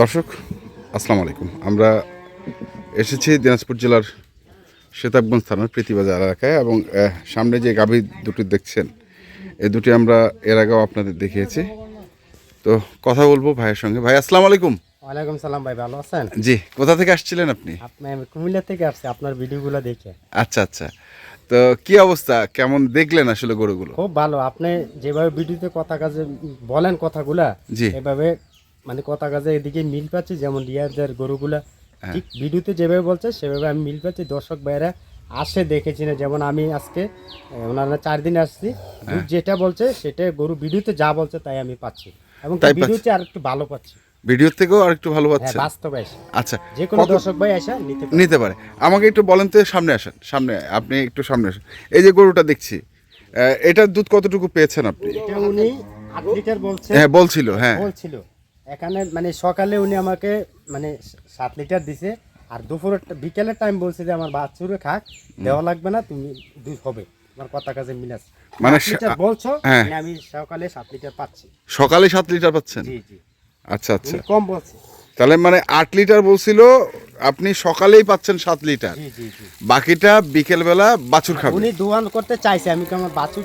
দর্শক আসসালামু আলাইকুম। আমরা এসেছি দিনাজপুর জেলার সেতাবগঞ্জ থানার প্রীতিবাজার এলাকায় এবং সামনে যে গাভী দুটি দেখছেন এই দুটি আমরা এর আগেও আপনাদের দেখিয়েছি। তো কথা বলব ভাইয়ের সঙ্গে। ভাই আসসালামু আলাইকুম। ওয়ালাইকুম সালাম ভাই ভালো আছেন? জি কোথা থেকে আসছিলেন আপনি? আপনি আমি কুমিল্লা থেকে আসছি আপনার ভিডিওগুলো দেখে। আচ্ছা আচ্ছা। তো কি অবস্থা? কেমন দেখলেন আসলে গরুগুলো? খুব ভালো। আপনি যেভাবে ভিডিওতে কথা কাজে বলেন কথাগুলা জি। এভাবে মানে কথা কাজে এদিকে মিল পাচ্ছি যেমন রিয়াজের গরুগুলা। ঠিক ভিডিওতে যেভাবে বলছে সেভাবে আমি মিল পাচ্ছি দর্শক ভাইরা আসে দেখেছি না। যেমন আমি আজকে ওনারা চার দিন আসছি যেটা বলছে সেটা গরু ভিডিওতে যা বলছে তাই আমি পাচ্ছি। এবং তাই ভিডিওতে আর একটু ভালো পাচ্ছি। ভিডিও থেকেও আর একটু ভালো হ্যাঁ পাচ্ছেন বাস্তবে আচ্ছা। যে কোনো দর্শক ভাই আসা নিতে পারে। নিতে পারে। আমাকে একটু বলেন তো সামনে আসেন সামনে আপনি একটু সামনে আসেন। এই যে গরুটা দেখছি এটার দুধ কতটুকু পেয়েছেন আপনি? এটা উনি আট লিটার বলছে। হ্যাঁ বলছিল হ্যাঁ। বলছিল। এখানে মানে সকালে উনি আমাকে মানে সাত লিটার দিছে আর দুপুরের বিকেলের টাইম বলছে যে আমার বাচ্চুরে খাক দেওয়া লাগবে না তুমি দুধ হবে। আমার কথা কাজে মিলাস মানে বলছো হ্যাঁ। মানে আমি সকালে সাত লিটার পাচ্ছি। সকালে সাত লিটার পাচ্ছেন? জি জি। আচ্ছা আচ্ছা। কম বলছে। তাহলে মানে আট লিটার বলছিল আপনি সকালেই পাচ্ছেন সাত লিটার। বাকিটা বিকেলবেলা বাছুর খাবে। উনি দোয়ান করতে চাইছে আমি আমার বাছুর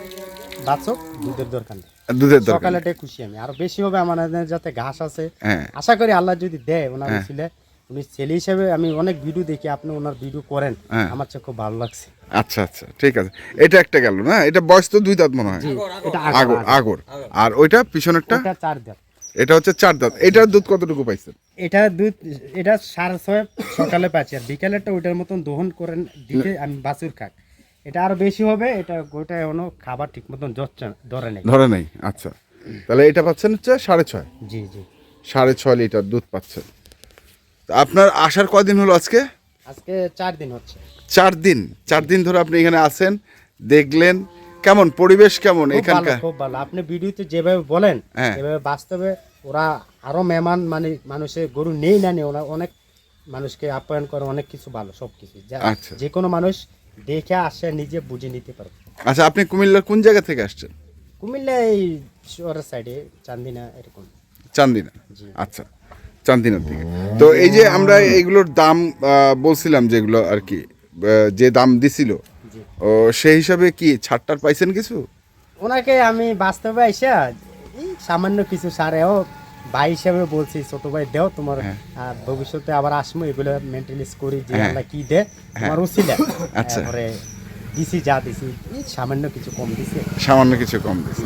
বাছক? দুধের দরকার নেই। দুধের দরকার সকালেটাই খুশি আমি। আরও বেশি হবে আমার যাতে ঘাস আছে। হ্যাঁ। আশা করি আল্লাহ যদি দেয় ওনার ছেলে উনি ছেলে হিসেবে আমি অনেক ভিডিও দেখি আপনি ওনার ভিডিও করেন। হ্যাঁ। আমার চেয়ে খুব ভালো লাগছে। আচ্ছা আচ্ছা ঠিক আছে। এটা একটা গেল না? এটা বয়স তো দুই দাঁত মনে হয়। এটা আগর। আগর আর ওইটা পিছনেরটা? চার দাঁত। এটা হচ্ছে চার দাঁত। এটার দুধ কতটুকু পাইছেন? এটা দুধ এটা সাড়ে ছয় সকালে পাচ্ছি আর বিকালেরটা ওইটার মতন দহন করেন দিতে আমি বাছুর খাক এটা আরও বেশি হবে এটা গোটা এখনও খাবার ঠিক মতন ধরে নেই। ধরে নেই আচ্ছা। তাহলে এটা পাচ্ছেন হচ্ছে সাড়ে ছয়? জি জি। সাড়ে ছয় লিটার দুধ পাচ্ছেন। আপনার আসার কদিন হলো আজকে? আজকে চার দিন হচ্ছে। চার দিন। চার দিন ধরে আপনি এখানে আছেন দেখলেন কেমন পরিবেশ কেমন এখানকার? খুব ভালো। আপনি ভিডিওতে যেভাবে বলেন হ্যাঁ। এভাবে বাস্তবে ওরা আরও মেহমান মানে মানুষের গরু নেই না নেই ওরা অনেক মানুষকে আপ্যায়ন করে অনেক কিছু ভালো সব কিছু আচ্ছা। যে কোনো মানুষ দেখে আসে নিজে বুঝে নিতে পারবে। আচ্ছা আপনি কুমিল্লার কোন জায়গা থেকে আসছেন? কুমিল্লা এই শহরের সাইডে চান্দিনা এরকম। চান্দিনা? আচ্ছা চান্দিনার দিকে। তো এই যে আমরা এইগুলোর দাম বলছিলাম যেগুলো আর কি যে দাম দিছিল ও সেই হিসাবে কি ছাড়টার পাইছেন কিছু? ওনাকে আমি বাস্তবে আইসা সামান্য কিছু সারেও ভাই হিসাবে বলছি ছোট ভাই দেও তোমার ভবিষ্যতে আবার আসব এগুলো মেনটেনেন্স করি যে হ্যাঁ। আমরা কি দে তোমার উচিলে। আচ্ছা। তারপরে দিছি যা দিছি সামান্য কিছু কম দিছে। সামান্য কিছু কম দিছে।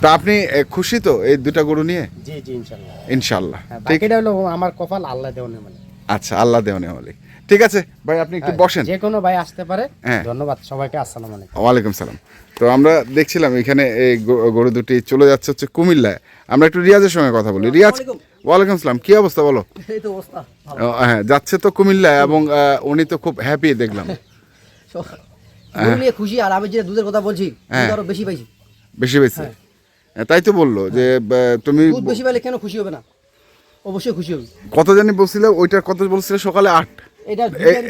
তো আপনি খুশি তো এই দুটা গরু নিয়ে? জি জি ইনশাল্লাহ। ইনশাল্লাহ। হ্যাঁ, ঠিক বাকিটা হলো আমার কপাল আল্লাহ দেওয়া মানে। আচ্ছা আল্লাহ দেওয়া নেওয়ালি ঠিক আছে? ভাই আপনি একটু বসেন। যে কোনো ভাই আসতে পারে। হ্যাঁ। ধন্যবাদ সবাইকে আসসালামু আলাইকুম। ওয়ালাইকুম সালাম। তো আমরা দেখছিলাম এখানে এই গরু দুটি চলে যাচ্ছে হচ্ছে কুমিল্লায়। আমরা একটু রিয়াজের সঙ্গে কথা বলি। রিয়াজ ওয়ালাইকুম সালাম। কি অবস্থা বলো? এই তো অবস্থা ভালো। হ্যাঁ যাচ্ছে তো কুমিল্লায় এবং উনি তো খুব হ্যাপি দেখলাম। খুশি আর আমি যে দুধের কথা বলছি হ্যাঁ। আরও বেশি পাইছি। বেশি বেশি তাই তো বলল যে তুমি বেশি পেলে কেন খুশি হবে না? অবশ্যই খুশি হবে। কত জানি বলছিলে ওইটার কত বলছিলে সকালে আট। এটা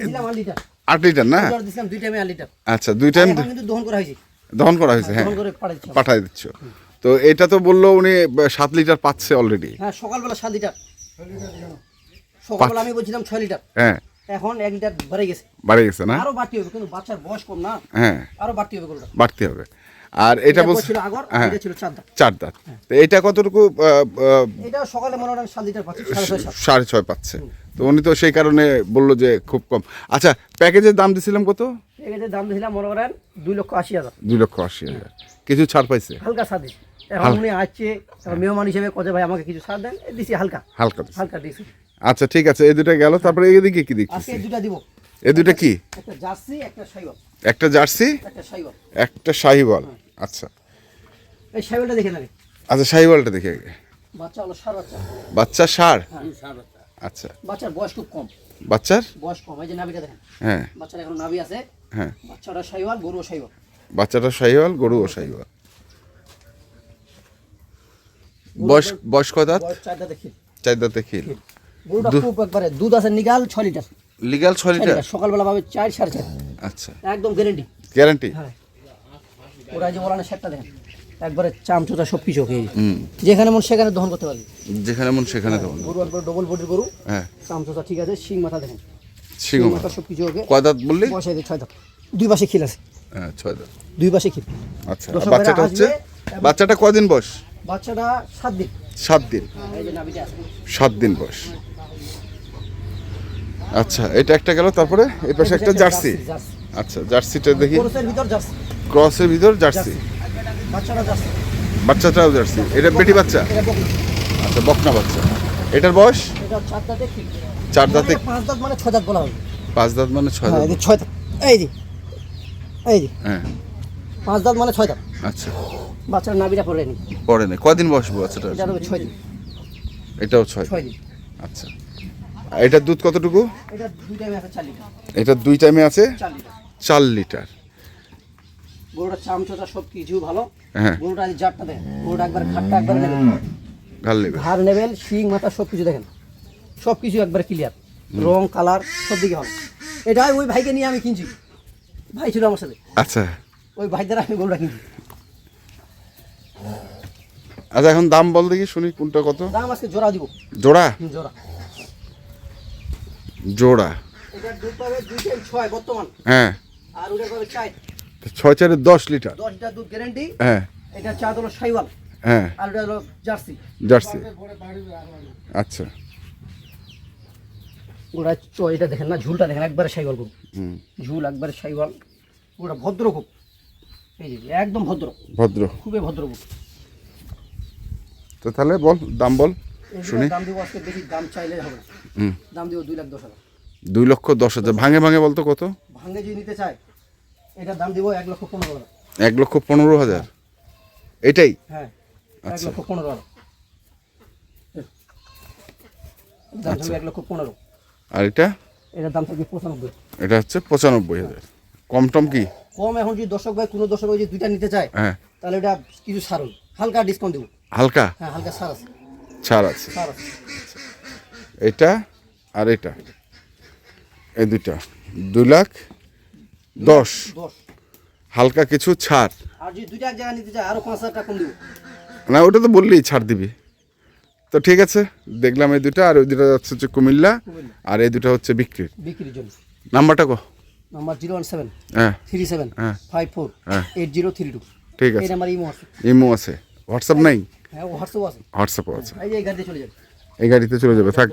দিলাম আট লিটার। আট লিটার না? দুধ দুই টাইমে আট লিটার। আচ্ছা দুই টাইম কিন্তু দহন করা হয়েছে। দহন করা হয়েছে হ্যাঁ দহন করে পাঠাচ্ছি আমরা। পাঠাই দিচ্ছ। তো এটা তো বলল উনি আহ, সাত লিটার পাচ্ছে অলরেডি হ্যাঁ সকালবেলা সাত লিটার। সকালবেলা আমি বলছিলাম ছয় লিটার। হ্যাঁ। এখন এক লিটার বেড়ে গেছে। বাড়ে গেছে না? আরও বাড়তি হবে কিন্তু বাচ্চার বয়স কম না। হ্যাঁ। আরও বাড়তি হবে গরুটা। বাড়তে হবে। আর এটা বলছে ছিল আগর হ্যাঁ। ছিল চার দাঁত। তো এটা কতটুকু এটা সকালে মনে হয় সাত লিটার পাচ্ছি সাড়ে ছয় পাচ্ছে। তো উনি তো সেই কারণে বলল যে খুব কম। আচ্ছা প্যাকেজের দাম দিছিলাম কত? প্যাকেজের দাম দিয়েছিলাম মনে করেন দুই লক্ষ আশি হাজার। দুই লক্ষ আশি হাজার। কিছু ছাড় পাইছে? হালকা সার দিছি। এখন উনি আসছে তারপর মেহমান হিসেবে কজে ভাই আমাকে কিছু ছাড় দেন দিছি হালকা। হালকা হালকা দিছি। আচ্ছা ঠিক আছে এই দুটা গেল। তারপরে এদিকে কি দেখছিস আজকে দুটা দিব। এই দুটা কি? একটা জার্সি একটা শাইওয়াল একটা জার্সি একটা শাইওয়াল একটা শাহিওয়াল আচ্ছা। এই শাইওয়ালটা দেখে নেবে আচ্ছা দেখে। বাচ্চা হলো সার বাচ্চা। বাচ্চা সার? আচ্ছা। বাচ্চার বয়স খুব কম। বাচ্চার? বয়স কম এই যে নাভিটা দেখেন। হ্যাঁ। বাচ্চার এখন নাভি আছে। হ্যাঁ। বাচ্চাটা শাইওয়াল গরুও শাইওয়াল বাচ্চাটা ও শাহিওয়াল বয়স বয়স কয় দাঁত? বয়স চার দাঁতে খিল। চার দাঁতে খিল। গরুটা খুব একবারে দুধ আছে নিগাল ছয় লিটার। Legal litre? লিটার সকালবেলা পাবে চার সাড়ে চার। আচ্ছা। একদম গ্যারেন্টি গ্যারেন্টি হ্যাঁ। ওরা যে বলানো সেটটা দেখেন একবারে চামচোটা সব কিছু হুম। যেখানে মন সেখানে দহন করতে পারবি। যেখানে মন সেখানে দেবো গরু একবার ডবল বডির গরু হ্যাঁ। চামচোটা ঠিক আছে শিং মাথা দেখেন। শিং মাথা। সব কিছু ওকে। কয় দাঁত বললি? বসাই দিয়ে ছয় দাঁত। দুই পাশে খিল আছে। হ্যাঁ ছয় দাঁত। দুই পাশে খিল। আচ্ছা বাচ্চাটা হচ্ছে? বাচ্চাটা কদিন বয়স? বাচ্চাটা সাত দিন। সাত দিন। এই যে নাভিটা আছে। সাত দিন বয়স। আচ্ছা এটা একটা গেল তারপরে এই পাশে একটা জার্সি জার্সি। আচ্ছা জার্সিটা দেখি। ভিতর ক্রসের ভিতর জার্সি? বাচ্চাটাও জার্সি। এটা বেটি বাচ্চা? আচ্ছা বকনা বাচ্চা। এটার বয়স? চার দাঁতে মানে পাঁচ দাঁত মানে ছয় দাঁত বলা হবে পাঁচ দাঁত মানে ছয় হ্যাঁ দাঁত। ছয় দাঁত। এই যে এই যে। হ্যাঁ। পাঁচ দাঁত মানে ছয় দাঁত। আচ্ছা। বাচ্চার নাভিটা পড়ে নি পরে না কদিন বয়স বাচ্চাটা ছয় দিন। এটাও ছয় ছয় দিন। আচ্ছা। এটার দুধ কতটুকু? এটা দুই টাইমে আছে এটা দুই টাইমে আছে? চার লিটার। চামচটা সব কিছু ভালো। হ্যাঁ। গরুটা এই জাতটা দেখেন গরুটা একবার খাটটা একবার নেবেন। ঘাল নেবে। ঘাড় নেবেন শিং মাথা সব কিছু দেখেন। সব কিছু একবার ক্লিয়ার রং কালার সব দিকে ভালো। এটা ওই ভাইকে নিয়ে আমি কিনছি। ভাই ছিল আমার সাথে। আচ্ছা। ওই ভাই দ্বারা আমি গরুটা কিনছি। আচ্ছা এখন দাম বল দেখি শুনি কোনটা কত। দাম আজকে জোড়া দিব। জোড়া? জোড়া। জোড়া। দুই ছয় বর্তমান। হ্যাঁ। আর ওটার পাবে চার ছয় চারে দশ লিটার। দশ লিটার দুধ গ্যারেন্টি হ্যাঁ। এটা চা হলো সাইওয়াল। হ্যাঁ। আর ওটা হলো জার্সি। জার্সি। আচ্ছা। ওরা চো এটা দেখেন না ঝুলটা দেখেন একবারে সাইওয়াল হুম। ঝুল একবারে সাইওয়াল। ওটা ভদ্র খুব। এই যে একদম ভদ্র। ভদ্র। খুবই ভদ্র গরু। তো তাহলে বল দাম বল শুনি। দাম দিব আজকে বেশি দাম চাইলে হবে। হুম। দাম দিব দুই লাখ দশ হাজার। দুই লক্ষ দশ হাজার। ভাঙে ভাঙে বলতো কত? ভাঙ্গে যদি নিতে চায় এটার দাম দিব এক লক্ষ পনেরো হাজার। এক লক্ষ পনেরো হাজার? এটাই? হ্যাঁ এক আচ্ছা। লক্ষ পনেরো হাজার। দাম থাকবে এক লক্ষ পনেরো। আর এটা? এটার দাম থাকবে পঁচানব্বই। এটা হচ্ছে পঁচানব্বই হাজার। কম টম কি? কম এখন যদি দর্শক ভাই কোনো দর্শক ভাই যদি দুইটা নিতে চায় হ্যাঁ। তাহলে এটা কিছু ছাড় হালকা ডিসকাউন্ট দেবো। হালকা? হ্যাঁ হালকা ছাড় আছে। ছাড় আছে। এটা আর এটা? এই দুইটা। দুই লাখ দশ। হালকা কিছু ছাড়। না ওটা তো বললেই ছাড় দিবি। তো ঠিক আছে দেখলাম এই দুটা আর ওই দুটা যাচ্ছে হচ্ছে কুমিল্লা। আর এই দুটা হচ্ছে বিক্রির বিক্রির জন্য নাম্বারটা কো। Number zero one seven. হ্যাঁ। Three seven. হ্যাঁ। Five four. হ্যাঁ। Eight zero three two. ঠিক আছে। নাম্বার ইমো আছে। ইমো আছে। হোয়াটসঅ্যাপ নাই? হ্যাঁ হোয়াটসঅ্যাপ আছে। হোয়াটসঅ্যাপও আছে। এই গাড়িতে চলে যাবে। এই গাড়িতে চলে যাবে। থাক।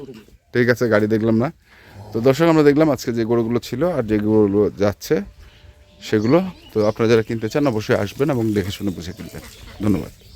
ঠিক আছে গাড়ি দেখলাম না। তো দর্শক, আমরা দেখলাম আজকে যে গরুগুলো ছিল আর যে গরুগুলো যাচ্ছে, সেগুলো তো আপনারা যারা কিনতে চান অবশ্যই আসবেন এবং দেখে শুনে বুঝে কিনবেন। ধন্যবাদ।